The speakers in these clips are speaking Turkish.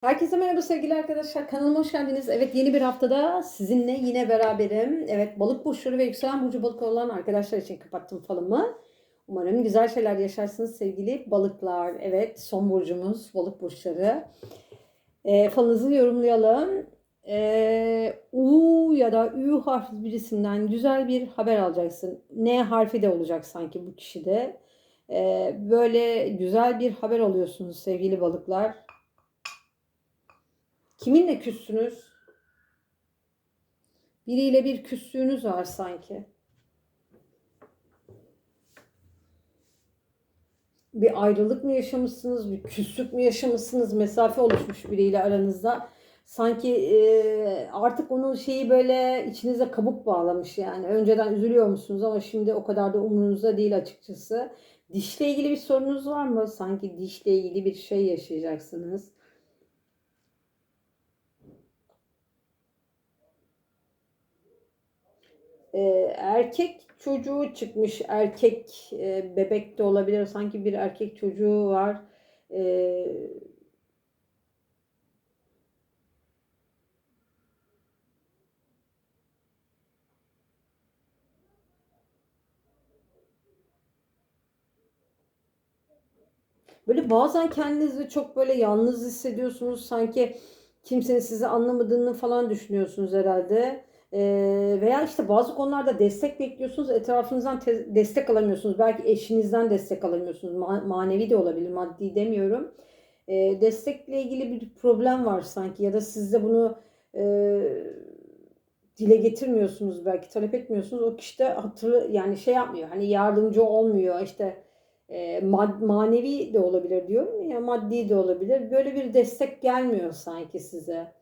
Herkese merhaba sevgili arkadaşlar. Kanalıma hoş geldiniz. Evet yeni bir haftada sizinle yine beraberim. Evet balık burçları ve yükselen burcu balık olan arkadaşlar için kapattım falımı. Umarım güzel şeyler yaşarsınız sevgili balıklar. Evet son burcumuz balık burçları. E, falınızı yorumlayalım. E, U ya da Ü harfi birisinden güzel bir haber alacaksın. N harfi de olacak sanki bu kişide. E, böyle güzel bir haber alıyorsunuz sevgili balıklar. Kiminle küssünüz? Biriyle bir küslüğünüz var sanki. Bir ayrılık mı yaşamışsınız, bir küslük mü yaşamışsınız, mesafe oluşmuş biriyle aranızda. Sanki e, artık onun şeyi böyle içinize kabuk bağlamış yani. Önceden üzülüyor musunuz ama şimdi o kadar da umurunuzda değil açıkçası. Dişle ilgili bir sorunuz var mı? Sanki dişle ilgili bir şey yaşayacaksınız. E, erkek çocuğu çıkmış. Erkek e, bebek de olabilir. Sanki bir erkek çocuğu var. E, böyle bazen kendinizi çok böyle yalnız hissediyorsunuz. Sanki kimsenin sizi anlamadığını falan düşünüyorsunuz herhalde. Veya işte bazı konularda destek bekliyorsunuz, etrafınızdan te- destek alamıyorsunuz. Belki eşinizden destek alamıyorsunuz. Ma- manevi de olabilir, maddi demiyorum. Ee, destekle ilgili bir problem var sanki ya da siz de bunu e, dile getirmiyorsunuz belki talep etmiyorsunuz. O kişi de hatırlı yani şey yapmıyor. Hani yardımcı olmuyor. işte e, mad- manevi de olabilir diyorum ya maddi de olabilir. Böyle bir destek gelmiyor sanki size.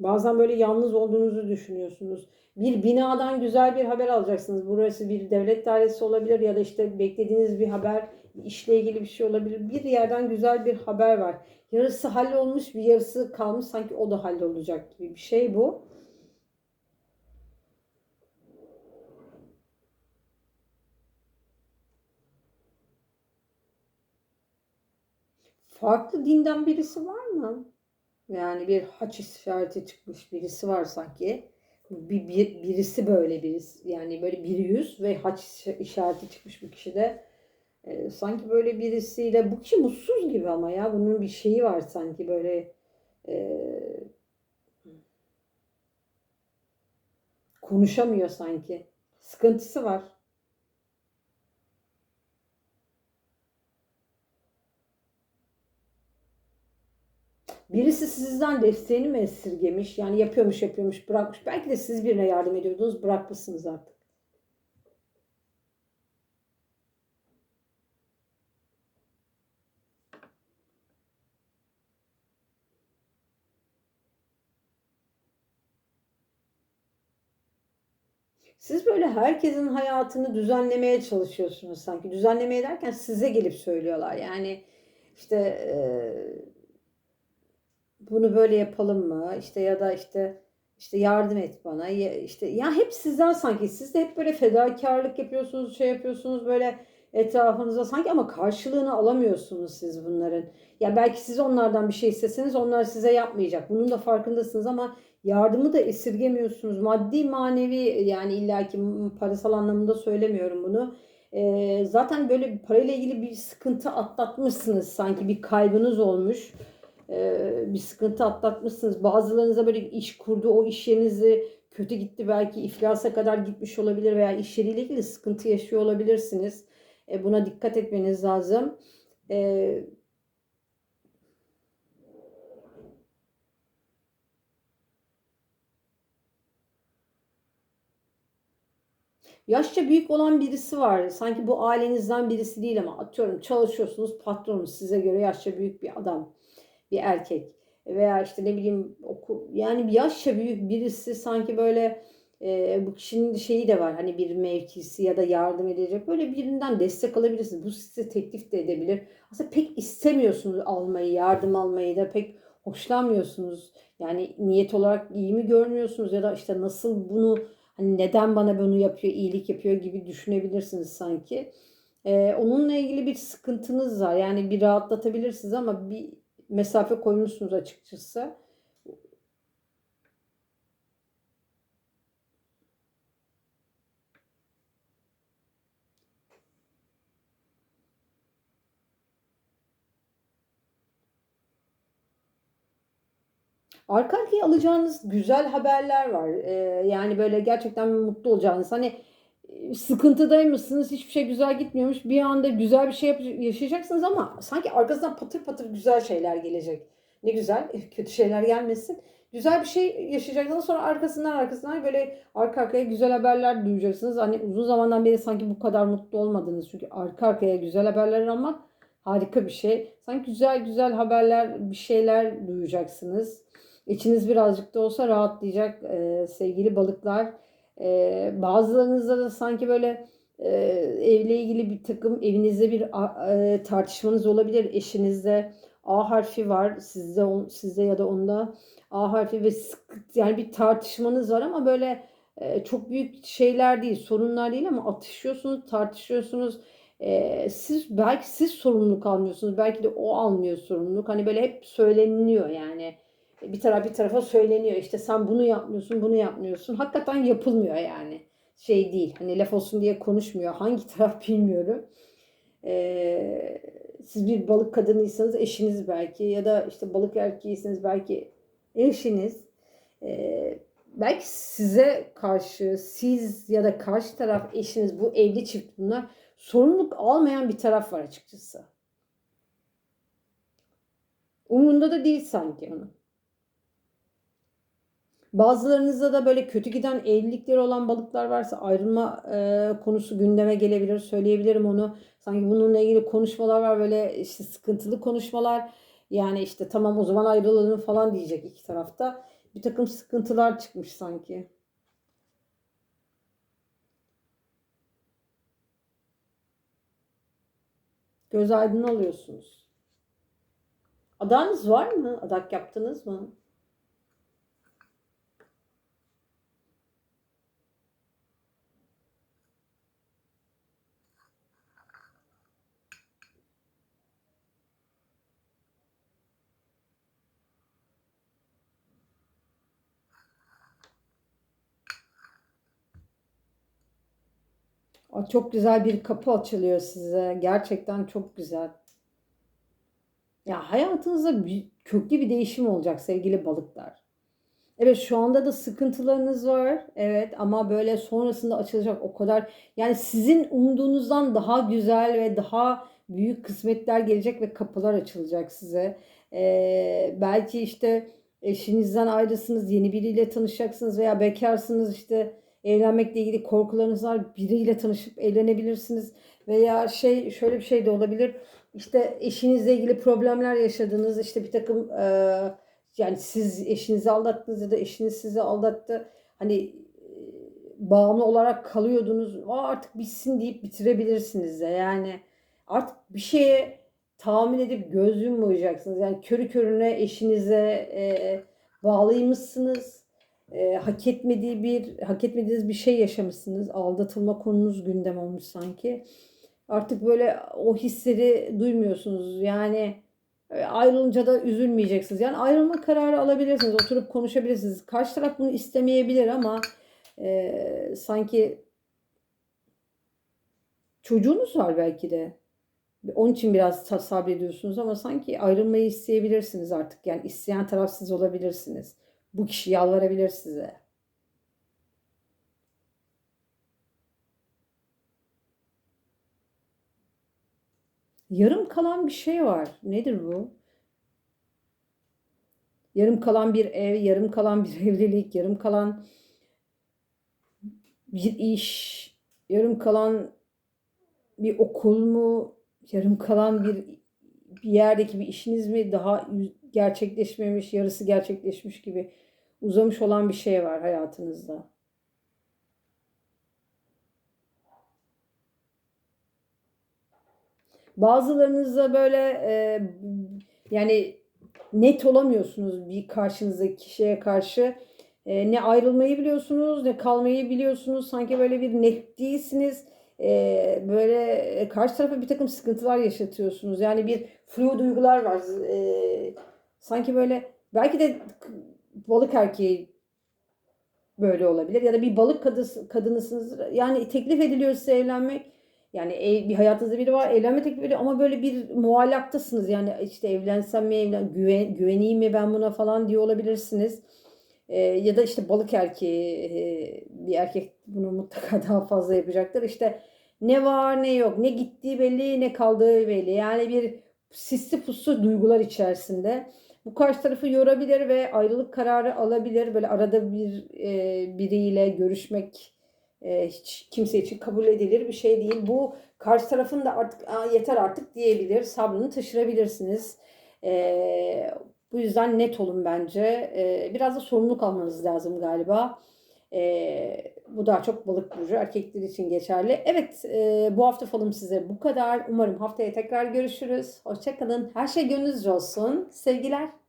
Bazen böyle yalnız olduğunuzu düşünüyorsunuz. Bir binadan güzel bir haber alacaksınız. Burası bir devlet dairesi olabilir ya da işte beklediğiniz bir haber, işle ilgili bir şey olabilir. Bir yerden güzel bir haber var. Yarısı hallolmuş, bir yarısı kalmış. Sanki o da hallolacak gibi bir şey bu. Farklı dinden birisi var mı? Yani bir haç işareti çıkmış birisi var sanki. Bir, bir, birisi böyle birisi. Yani böyle bir yüz ve haç işareti çıkmış bir kişide. Ee, sanki böyle birisiyle bu kişi mutsuz gibi ama ya bunun bir şeyi var sanki böyle e, konuşamıyor sanki. Sıkıntısı var. Birisi sizden desteğini mi esirgemiş? Yani yapıyormuş yapıyormuş bırakmış. Belki de siz birine yardım ediyordunuz bırakmışsınız artık. Siz böyle herkesin hayatını düzenlemeye çalışıyorsunuz sanki. Düzenlemeye derken size gelip söylüyorlar. Yani işte eee, bunu böyle yapalım mı? İşte ya da işte işte yardım et bana. Ya, işte ya hep sizden sanki siz de hep böyle fedakarlık yapıyorsunuz, şey yapıyorsunuz böyle etrafınıza sanki ama karşılığını alamıyorsunuz siz bunların. Ya belki siz onlardan bir şey isteseniz onlar size yapmayacak. Bunun da farkındasınız ama yardımı da esirgemiyorsunuz. Maddi, manevi yani illaki parasal anlamında söylemiyorum bunu. Ee, zaten böyle parayla ilgili bir sıkıntı atlatmışsınız sanki bir kaybınız olmuş bir sıkıntı atlatmışsınız. Bazılarınıza böyle iş kurdu, o iş yerinizi kötü gitti belki iflasa kadar gitmiş olabilir veya iş yeriyle ilgili sıkıntı yaşıyor olabilirsiniz. E, buna dikkat etmeniz lazım. E, yaşça büyük olan birisi var. Sanki bu ailenizden birisi değil ama atıyorum çalışıyorsunuz patronunuz size göre yaşça büyük bir adam bir erkek veya işte ne bileyim oku yani bir yaşça büyük birisi sanki böyle e, bu kişinin şeyi de var hani bir mevkisi ya da yardım edecek böyle birinden destek alabilirsiniz. Bu size teklif de edebilir. Aslında pek istemiyorsunuz almayı, yardım almayı da pek hoşlanmıyorsunuz. Yani niyet olarak iyi mi görmüyorsunuz ya da işte nasıl bunu hani neden bana bunu yapıyor, iyilik yapıyor gibi düşünebilirsiniz sanki. Ee, onunla ilgili bir sıkıntınız var. Yani bir rahatlatabilirsiniz ama bir mesafe koymuşsunuz açıkçası. Arka arkaya alacağınız güzel haberler var. Ee, yani böyle gerçekten mutlu olacağınız. Hani sıkıntıdaymışsınız, hiçbir şey güzel gitmiyormuş. Bir anda güzel bir şey yaşayacaksınız ama sanki arkasından patır patır güzel şeyler gelecek. Ne güzel, kötü şeyler gelmesin. Güzel bir şey yaşayacaksınız sonra arkasından arkasından böyle arka arkaya güzel haberler duyacaksınız. Hani uzun zamandan beri sanki bu kadar mutlu olmadınız. Çünkü arka arkaya güzel haberler almak harika bir şey. Sanki güzel güzel haberler, bir şeyler duyacaksınız. İçiniz birazcık da olsa rahatlayacak e, sevgili balıklar. E, bazılarınızda da sanki böyle e, evle ilgili bir takım evinizde bir e, tartışmanız olabilir. Eşinizde A harfi var sizde on- sizde ya da onda A harfi ve sık- yani bir tartışmanız var ama böyle e, çok büyük şeyler değil, sorunlar değil ama atışıyorsunuz, tartışıyorsunuz. E, siz belki siz sorumluluk almıyorsunuz, belki de o almıyor sorumluluk. Hani böyle hep söyleniliyor yani bir taraf bir tarafa söyleniyor. İşte sen bunu yapmıyorsun bunu yapmıyorsun. Hakikaten yapılmıyor yani. Şey değil hani laf olsun diye konuşmuyor. Hangi taraf bilmiyorum. Ee, siz bir balık kadınıysanız eşiniz belki ya da işte balık erkeğiyseniz belki eşiniz. Ee, belki size karşı siz ya da karşı taraf eşiniz bu evli çift bunlar sorumluluk almayan bir taraf var açıkçası. Umrunda da değil sanki onun. Bazılarınızda da böyle kötü giden evlilikleri olan balıklar varsa ayrılma e, konusu gündeme gelebilir. Söyleyebilirim onu. Sanki bununla ilgili konuşmalar var böyle işte sıkıntılı konuşmalar. Yani işte tamam o zaman ayrılalım falan diyecek iki tarafta. Bir takım sıkıntılar çıkmış sanki. Göz aydın oluyorsunuz. Adağınız var mı? Adak yaptınız mı? Çok güzel bir kapı açılıyor size. Gerçekten çok güzel. Ya hayatınızda bir, köklü bir değişim olacak sevgili balıklar. Evet şu anda da sıkıntılarınız var. Evet ama böyle sonrasında açılacak o kadar yani sizin umduğunuzdan daha güzel ve daha büyük kısmetler gelecek ve kapılar açılacak size. Ee, belki işte eşinizden ayrısınız, yeni biriyle tanışacaksınız veya bekarsınız işte evlenmekle ilgili korkularınız var. Biriyle tanışıp evlenebilirsiniz veya şey şöyle bir şey de olabilir. İşte eşinizle ilgili problemler yaşadınız. işte bir takım e, yani siz eşinizi aldattınız ya da eşiniz sizi aldattı. Hani e, bağımlı olarak kalıyordunuz. Aa, artık bitsin deyip bitirebilirsiniz de. Yani artık bir şeye tahammül edip göz yummayacaksınız. Yani körü körüne eşinize e, bağlıymışsınız. E, hak etmediği bir hak etmediğiniz bir şey yaşamışsınız. Aldatılma konunuz gündem olmuş sanki. Artık böyle o hisleri duymuyorsunuz. Yani e, ayrılınca da üzülmeyeceksiniz. Yani ayrılma kararı alabilirsiniz. Oturup konuşabilirsiniz. Karşı taraf bunu istemeyebilir ama e, sanki çocuğunuz var belki de. Onun için biraz sa- sabrediyorsunuz ama sanki ayrılmayı isteyebilirsiniz artık. Yani isteyen taraf siz olabilirsiniz. Bu kişi yalvarabilir size. Yarım kalan bir şey var. Nedir bu? Yarım kalan bir ev, yarım kalan bir evlilik, yarım kalan bir iş, yarım kalan bir okul mu, yarım kalan bir bir yerdeki bir işiniz mi daha gerçekleşmemiş, yarısı gerçekleşmiş gibi uzamış olan bir şey var hayatınızda. Bazılarınızda böyle e, yani net olamıyorsunuz bir karşınızdaki kişiye karşı. E, ne ayrılmayı biliyorsunuz ne kalmayı biliyorsunuz. Sanki böyle bir net değilsiniz. e, böyle e, karşı tarafa bir takım sıkıntılar yaşatıyorsunuz. Yani bir flu duygular var. E, sanki böyle belki de balık erkeği böyle olabilir ya da bir balık kadısı, kadınısınız. Yani teklif ediliyor size evlenmek. Yani ev, bir hayatınızda biri var evlenme teklifi ediyor ama böyle bir muallaktasınız. Yani işte evlensem mi evlen güven, güveneyim mi ben buna falan diyor olabilirsiniz. Ee, ya da işte balık erkeği e, bir erkek bunu mutlaka daha fazla yapacaktır. İşte ne var ne yok ne gittiği belli ne kaldığı belli. Yani bir sisli puslu duygular içerisinde. Bu karşı tarafı yorabilir ve ayrılık kararı alabilir. Böyle arada bir e, biriyle görüşmek e, hiç kimse için kabul edilir bir şey değil. Bu karşı tarafın da artık yeter artık diyebilir. Sabrını taşırabilirsiniz. E, bu yüzden net olun bence. E, biraz da sorumluluk almanız lazım galiba. E, bu daha çok balık burcu erkekler için geçerli. Evet e, bu hafta falım size bu kadar. Umarım haftaya tekrar görüşürüz. Hoşçakalın. Her şey gönlünüzce olsun. Sevgiler.